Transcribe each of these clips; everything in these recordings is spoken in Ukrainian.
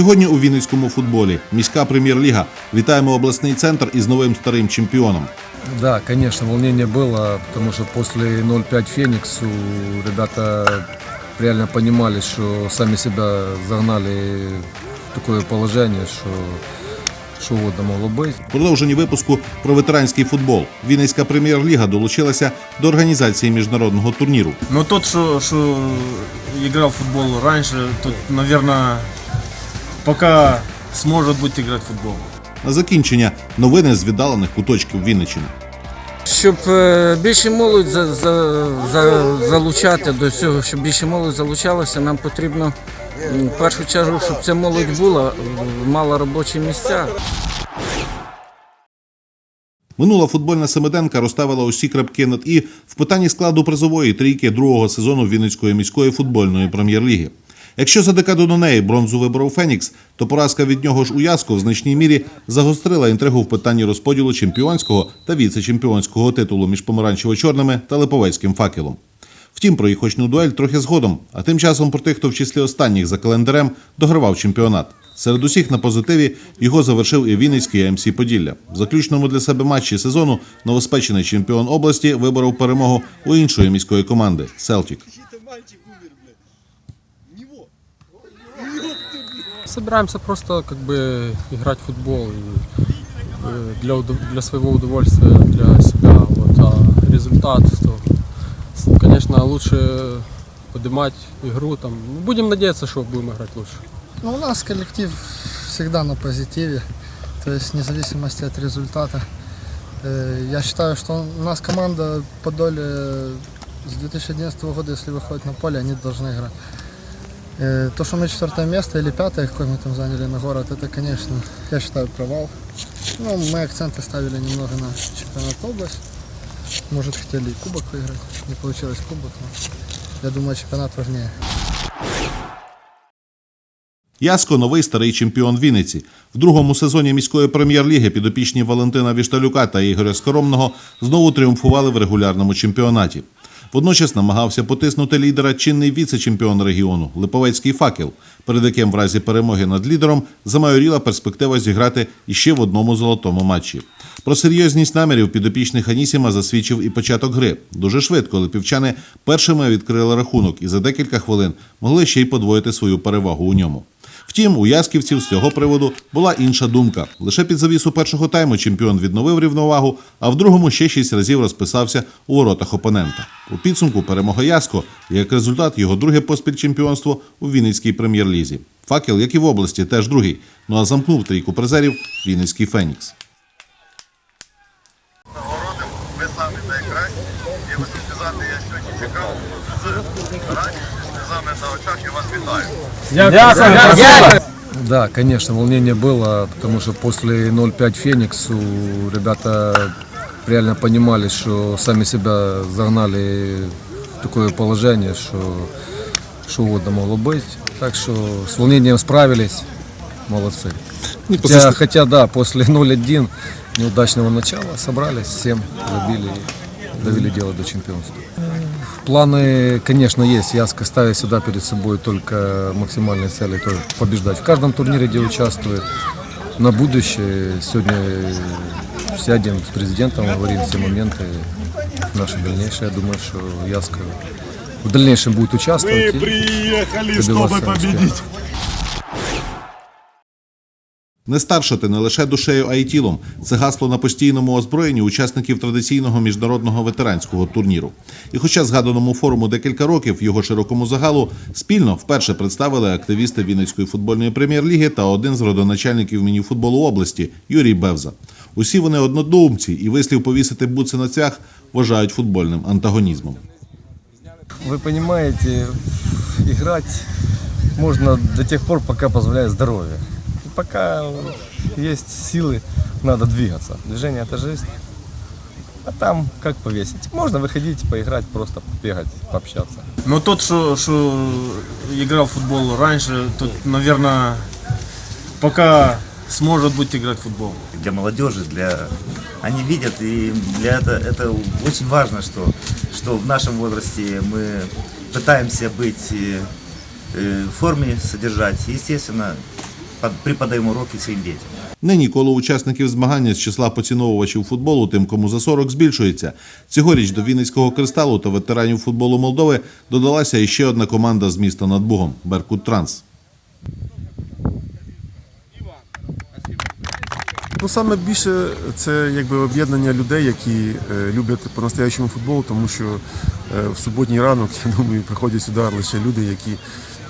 Сьогодні у Вінницькому футболі міська прем'єр-ліга. Вітаємо обласний центр із новим старим чемпіоном. Да, конечно, волнение было, потому что после 0-5 Фениксу ребята реально понимали, что сами себя загнали в такое положение, что что угодно могло быть. В випуску про ветеранський футбол. Вінницька прем'єр-ліга долучилася до організації міжнародного турніру. Но тот, что, что играл в футбол раньше, тот, наверное, пока сможет быть играть в футбол. На закінчення новини з віддалених куточків Вінниччини. Щоб е, більше молодь за, за, за, залучати до цього, щоб більше молодь залучалася, нам потрібно в першу чергу, щоб ця молодь була, мала робочі місця. Минула футбольна семиденка розставила усі крапки над і в питанні складу призової трійки другого сезону Вінницької міської футбольної прем'єр-ліги. Якщо за декаду до неї бронзу виборов Фенікс, то поразка від нього ж у Яско в значній мірі загострила інтригу в питанні розподілу чемпіонського та віце-чемпіонського титулу між помаранчево-чорними та липовецьким факелом. Втім, про їх очну дуель трохи згодом, а тим часом про тих, хто в числі останніх за календарем догравав чемпіонат. Серед усіх на позитиві його завершив і Вінницький АМС Поділля. В заключному для себе матчі сезону новоспечений чемпіон області виборов перемогу у іншої міської команди Селтік. Собираемся просто как бы играть в футбол и э, для, удов- для своего удовольствия, для себя. Вот. А результат, то, с- конечно, лучше поднимать игру. Там. Ну, Будем надеяться, что будем играть лучше. Ну, у нас коллектив всегда на позитиве, то есть вне зависимости от результата. Э, Я считаю, что у нас команда Подоле с 2011 года, если выходит на поле, они должны играть. Э, То, что мы четвертое место или пятое, какое мы там заняли на город, это, конечно, я считаю, провал. Ну, мы акценты ставили немного на чемпионат область. Может, хотели и кубок выиграть. Не получилось кубок, но я думаю, чемпионат важнее. Яско новий старий чемпіон Вінниці. В другому сезоні міської прем'єр-ліги підопічні Валентина Вішталюка та Ігоря Скоромного знову тріумфували в регулярному чемпіонаті. Водночас намагався потиснути лідера чинний віце-чемпіон регіону Липовецький факел, перед яким в разі перемоги над лідером замайоріла перспектива зіграти іще в одному золотому матчі. Про серйозність намірів підопічних Анісіма засвідчив і початок гри. Дуже швидко липівчани першими відкрили рахунок і за декілька хвилин могли ще й подвоїти свою перевагу у ньому. Втім, у ясківців з цього приводу була інша думка. Лише під завісу першого тайму чемпіон відновив рівновагу, а в другому ще шість разів розписався у воротах опонента. У підсумку перемога Яско, як результат його друге поспіль чемпіонство у Вінницькій прем'єр-лізі. Факел, як і в області, теж другий. Ну а замкнув трійку призерів Вінницький Фенікс. нагородимо. Ви самі найкращі. І ви сказати, я сьогодні чекав з радістю, сльозами на очах і вас вітаю. Да, конечно, волнение было, потому что после 0-5 Фениксу ребята реально понимали, что сами себя загнали в такое положение, что что угодно могло быть. Так что с волнением справились, молодцы. Хотя, хотя да, после 0-1 неудачного начала собрались, всем забили и довели дело до чемпионства. Планы, конечно, есть. Яска ставит всегда перед собой только максимальные цели, то есть побеждать в каждом турнире, где участвует. На будущее сегодня сядем с президентом, говорим все моменты наши дальнейшие. Я думаю, что Яска в дальнейшем будет участвовать. Мы приехали, чтобы победить. Не старшати не лише душею, а й тілом. Це гасло на постійному озброєнні учасників традиційного міжнародного ветеранського турніру. І хоча згаданому форуму декілька років його широкому загалу спільно вперше представили активісти Вінницької футбольної прем'єр-ліги та один з родоначальників мініфутболу області Юрій Бевза. Усі вони однодумці і вислів повісити буци на цвях вважають футбольним антагонізмом. Вы понимаете, играть можно до тех пор, пока позволяет здоровье. Пока есть силы, надо двигаться. Движение это жизнь. А там как повесить? Можно выходить, поиграть, просто бегать, пообщаться. Но тот, что, что играл в футбол раньше, тот, наверное, пока сможет быть играть в футбол. для молодежи, для они видят и для это это очень важно, что что в нашем возрасте мы пытаемся быть э, э, в форме, содержать. Естественно, под- преподаем уроки своим детям. Нині коло учасників змагання з числа поціновувачів футболу, тим, кому за 40, збільшується. Цьогоріч до Вінницького кристалу та ветеранів футболу Молдови додалася іще одна команда з міста над Бугом Беркут Транс. Ну саме більше це якби об'єднання людей, які е, люблять по-настоящому футбол, тому що е, в суботній ранок, я думаю, приходять сюди лише люди, які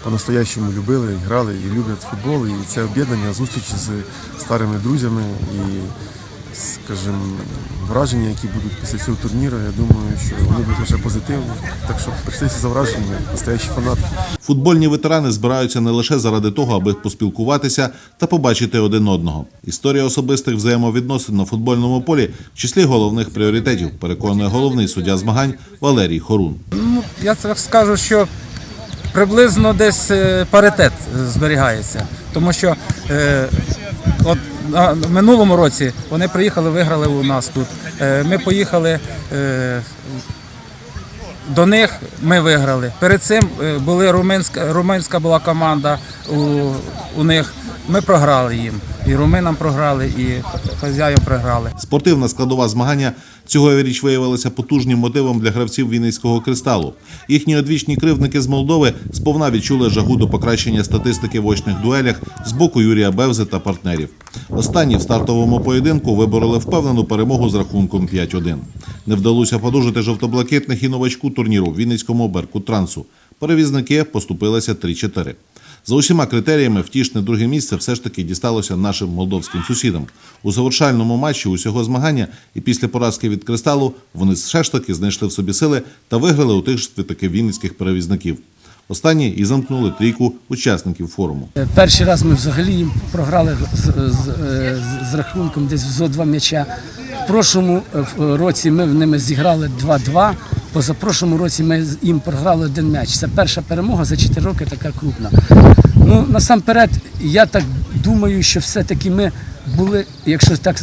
по-настоящому любили, грали і люблять футбол. І це об'єднання, зустрічі з старими друзями і, скажімо, враження, які будуть після цього турніру. Я думаю, що вони будуть лише позитивні. Так що прийшлися за враженнями, настоящі фанати. Футбольні ветерани збираються не лише заради того, аби поспілкуватися та побачити один одного. Історія особистих взаємовідносин на футбольному полі в числі головних пріоритетів, переконує головний суддя змагань Валерій Хорун. Ну, я так скажу, що приблизно десь е, паритет зберігається. Тому що е, от в минулому році вони приїхали, виграли у нас тут. Е, ми поїхали е, до них, ми виграли. Перед цим е, були румунська, румунська була команда у, у них. Ми програли їм. І руминам програли, і хазяїв програли. Спортивна складова змагання цьогоріч виявилася потужним мотивом для гравців Вінницького кристалу. Їхні одвічні кривдники з Молдови сповна відчули жагу до покращення статистики в очних дуелях з боку Юрія Бевзи та партнерів. Останні в стартовому поєдинку вибороли впевнену перемогу з рахунком 5-1. Не вдалося подужити жовтоблакитних і новачку турніру Вінницькому Берку Трансу. Перевізники поступилися 3-4. За усіма критеріями втішне друге місце все ж таки дісталося нашим молдовським сусідам. У завершальному матчі усього змагання і після поразки від кристалу вони все ж таки знайшли в собі сили та виграли у тих ж таки вінницьких перевізників. Останні і замкнули трійку учасників форуму. Перший раз ми взагалі їм програли з, з, з, з рахунком десь зо два м'яча. В прошлому е, році ми в ними зіграли 2-2. Позапрошлому році ми їм програли один м'яч. Це перша перемога за 4 роки така крупна. Ну насамперед, я так думаю, що все-таки ми були, якщо так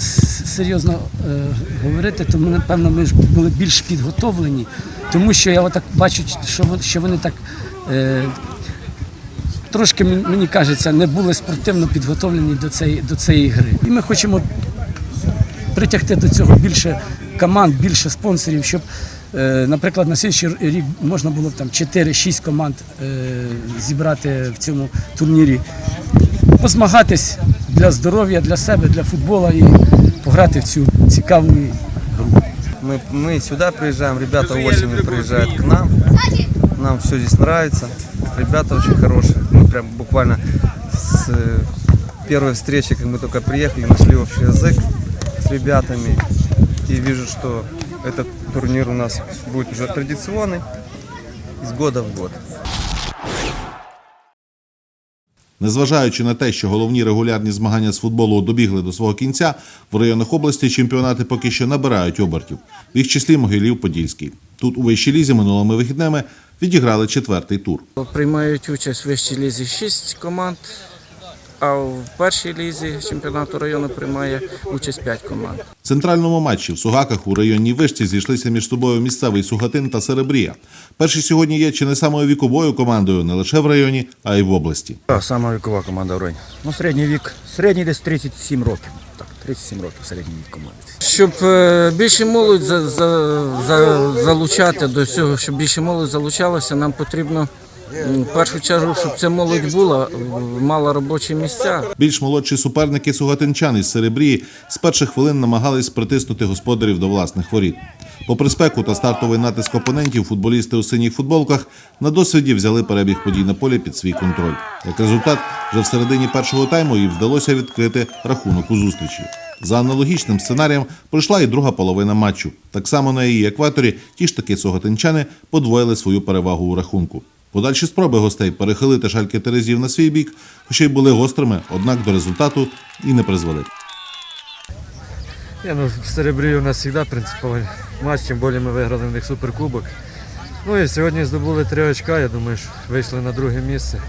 серйозно е, говорити, то ми, напевно ми ж були більш підготовлені, тому що я отак бачу, що, вон- що вони так. Е, трошки мені кажеться, не були спортивно підготовлені до цієї, до цієї гри. І ми хочемо притягти до цього більше команд, більше спонсорів, щоб, наприклад, на слідчий рік можна було б там 4-6 команд е, зібрати в цьому турнірі, позмагатись для здоров'я, для себе, для футболу і пограти в цю цікаву гру. Мы, мы сюда приезжаем, ребята осенью приезжают к нам. Нам все здесь нравится. Ребята очень хорошие. Мы прям буквально с э, первой встречи, как мы только приехали, нашли общий язык с ребятами. И вижу, что этот турнир у нас будет уже традиционный из года в год. Незважаючи на те, що головні регулярні змагання з футболу добігли до свого кінця, в районах області чемпіонати поки що набирають обертів. В їх числі Могилів Подільський. Тут у вищій лізі минулими вихідними відіграли четвертий тур. Приймають участь в вищій лізі 6 команд, а в першій лізі чемпіонату району приймає участь 5 команд. В центральному матчі в Сугаках у районній вишці зійшлися між собою місцевий Сугатин та Серебрія. Перші сьогодні є чи не самою віковою командою не лише в районі, а й в області. Так, сама вікова команда в районі. Ну, середній вік, середній десь 37 років. Так, 37 років середній вік команди. Щоб е, більше молодь за, за, за, залучати до цього, щоб більше молодь залучалася, нам потрібно першу чергу, щоб ця молодь була, мала робочі місця. Більш молодші суперники сугатинчан із Серебрії з перших хвилин намагались притиснути господарів до власних воріт. Попри спеку та стартовий натиск опонентів, футболісти у синіх футболках на досвіді взяли перебіг подій на полі під свій контроль. Як результат, вже в середині першого тайму їм вдалося відкрити рахунок у зустрічі. За аналогічним сценарієм пройшла і друга половина матчу. Так само на її екваторі ті ж таки согатинчани подвоїли свою перевагу у рахунку. Подальші спроби гостей перехилити шальки терезів на свій бік, хоча й були гострими, однак до результату і не призвели. Не, ну, в Серебрі у нас завжди принциповий матч, тим більше ми виграли в них суперкубок. Ну і сьогодні здобули три очка, я думаю, що вийшли на друге місце.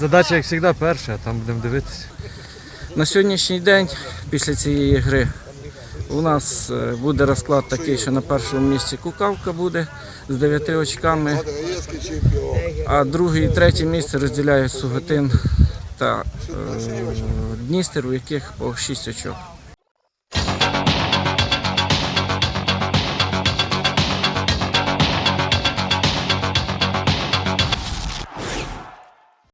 Задача, як завжди, перша, а там будемо дивитися. На сьогоднішній день, після цієї гри, у нас е, буде розклад такий, що на першому місці Кукавка буде з 9 очками, а друге і третє місце розділяють Суготин та е, Дністер, у яких по 6 очок.